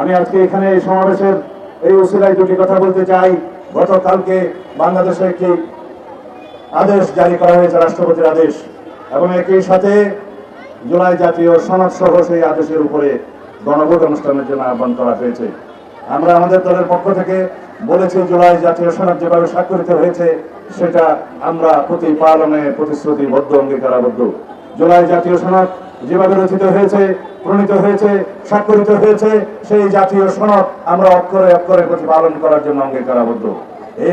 আমি আজকে এখানে এই সমাবেশের এই উসিলায় দুটি কথা বলতে চাই। গতকালকে বাংলাদেশে একটি আদেশ জারি করা হয়েছে, রাষ্ট্রপতির আদেশ, এবং একই সাথে জুলাই জাতীয় সনদ সহ সেই আদেশের উপরে গণভোট অনুষ্ঠানের জন্য আহ্বান করা হয়েছে। আমরা আমাদের দলের পক্ষ থেকে বলেছি, জুলাই জাতীয় সনদ যেভাবে স্বাক্ষরিত হয়েছে, সেটা আমরা প্রতি পালনে প্রতিশ্রুতিবদ্ধ, অঙ্গীকারাবদ্ধ। জুলাই জাতীয় সনদ যেভাবে রচিত হয়েছে, প্রণীত হয়েছে, স্বাক্ষরিত হয়েছে সেই জাতীয় সনদ আমরা অক্ষরে অক্ষরে প্রতিপালন করার জন্য অঙ্গীকারাবদ্ধ।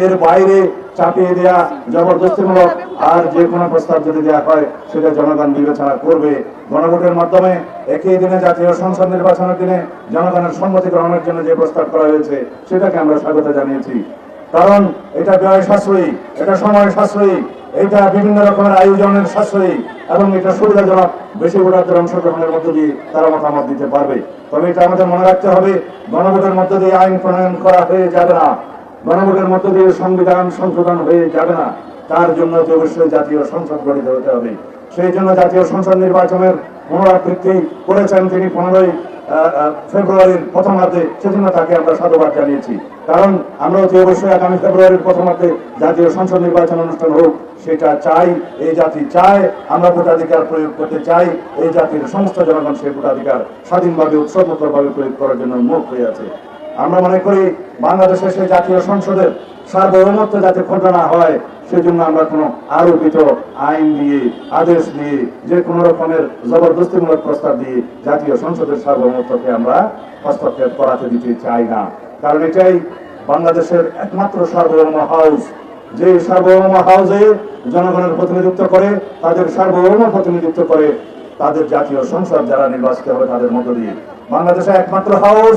এর বাইরে চাপিয়ে দেয়া জবরদস্তিমূলক আর যে কোনো প্রস্তাব যদি দেওয়া হয়, সেটা জনগণ বিবেচনা করবে। গণভোটের মাধ্যমে একই দিনে জাতীয় সংসদ নির্বাচনের দিনে জনগণের সম্মতি গ্রহণের জন্য যে প্রস্তাব করা হয়েছে, সেটাকে আমরা স্বাগত জানিয়েছি। কারণ এটা ব্যয় সাশ্রয়ী, এটা সময় সাশ্রয়ী এটা বিভিন্ন রকমের আয়োজনের সাশ্রয়ী এবং এটা সুবিধাজনক বেশি ভোটারদের অংশগ্রহণের মধ্য দিয়ে তারা মতামত দিতে পারবে। তবে এটা আমাদের মনে রাখতে হবে, গণভোটের মধ্য দিয়ে আইন প্রণয়ন করা হয়ে যাবে না। গণভোটের মধ্য দিয়ে সংবিধান সংশোধন হয়ে যাবে না। তার জন্য তো অবশ্যই জাতীয় সংসদ গঠিত হতে হবে। সেই জন্য জাতীয় সংসদ নির্বাচনের পুনরাবৃত্তি করেছেন তিনি পনেরোই ফেব্রুয়ারির প্রথমার্ধে সেজন্য তাকে আমরা সাধুবাদ জানিয়েছি। কারণ আমরা অতি অবশ্যই আগামী ফেব্রুয়ারির প্রথমার্ধে জাতীয় সংসদ নির্বাচন অনুষ্ঠান হোক, সেটা চাই, এই জাতি চায়, আমরা ভোটাধিকার প্রয়োগ করতে চাই, এই জাতির সমস্ত জনগণ সেই ভোটাধিকার স্বাধীনভাবে উৎসবমুখরভাবে প্রয়োগ করার জন্য মুখ হয়ে আছে। আমরা মনে করি, বাংলাদেশের সেই জাতীয় সংসদের সার্বভৌমত্ব যাতে খোঁজা না হয় সেজন্য আমরা কোনো আরোপিত আইন দিয়ে, আদেশ দিয়ে, যে কোনো রকমের জবরদস্তিমূলক প্রস্তাব দিয়ে জাতীয় সংসদের সার্বভৌমত্বকে আমরা হস্তক্ষেপ করাতে দিতে চাই না। কারণ এটাই বাংলাদেশের একমাত্র সার্বভৌম হাউস। যে সার্বভৌম হাউসে জনগণের প্রতিনিধিত্ব করে, তাদের সার্বভৌম প্রতিনিধিত্ব করে তাদের জাতীয় সংসদ যারা নির্বাচিত হবে তাদের মধ্য দিয়ে। বাংলাদেশের একমাত্র হাউস,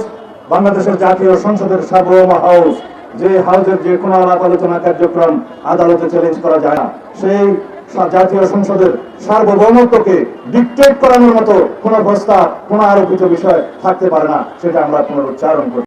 বাংলাদেশের জাতীয় সংসদের সার্বভৌম হাউস। যে হাউজের যে কোনো আলাপ আলোচনা কার্যক্রম আদালতে চ্যালেঞ্জ করা যায় না। সেই জাতীয় সংসদের সার্বভৌমত্বকে ডিকটেট করানোর মতো কোনো প্রস্তাব, কোনো আরোপিত বিষয় থাকতে পারে না, সেটা আমরা পুনরুচ্চারণ করি